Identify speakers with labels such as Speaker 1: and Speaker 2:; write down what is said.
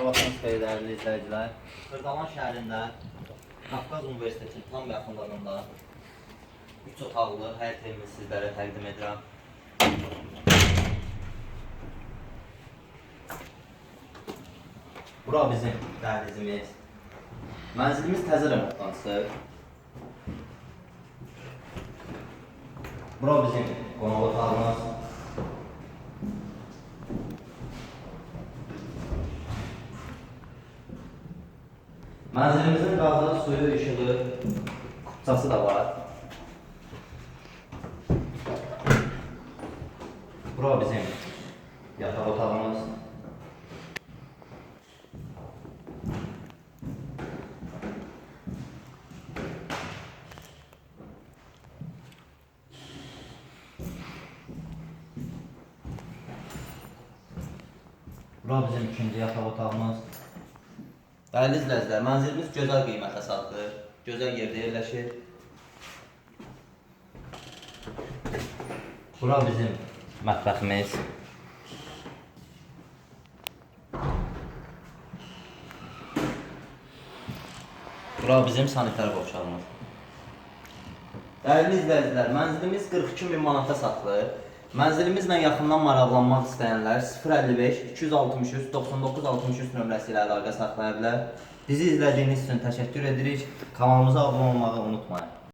Speaker 1: Vaxtınız xeyir dəyərli izləyicilər. Xırdalan şəhərində Qafqaz Universitetinin tam yaxınlığında 3 otaqlı həyət evini sizlərə təqdim edirəm. Bura bizim dəhlizimiz. Mənzilimiz təzə remontdan çıxıb. Bura bizim qonaq otağımız. Mənzilimizin qazı, suyu, işığı, kupçası da var. Bura bizim yataq otağımız. Bura bizim ikinci yataq otağımız. Dəyərli izləyicilər, mənzilimiz gözəl qiymətə satılır. Gözəl yerdə yerləşir. Bura bizim mətbəximiz. Bura bizim sanitar boşalımız. Dəyərli izləyicilər, mənzilimiz 42 min manata satılır. Mənzilimizlə yaxından maraqlanmaq istəyənlər 055 263 9963 nömrəsi ilə əlaqə saxlaya bilər. Bizi izlədiyiniz üçün təşəkkür edirik. Kanalımıza abunə olmağı unutmayın.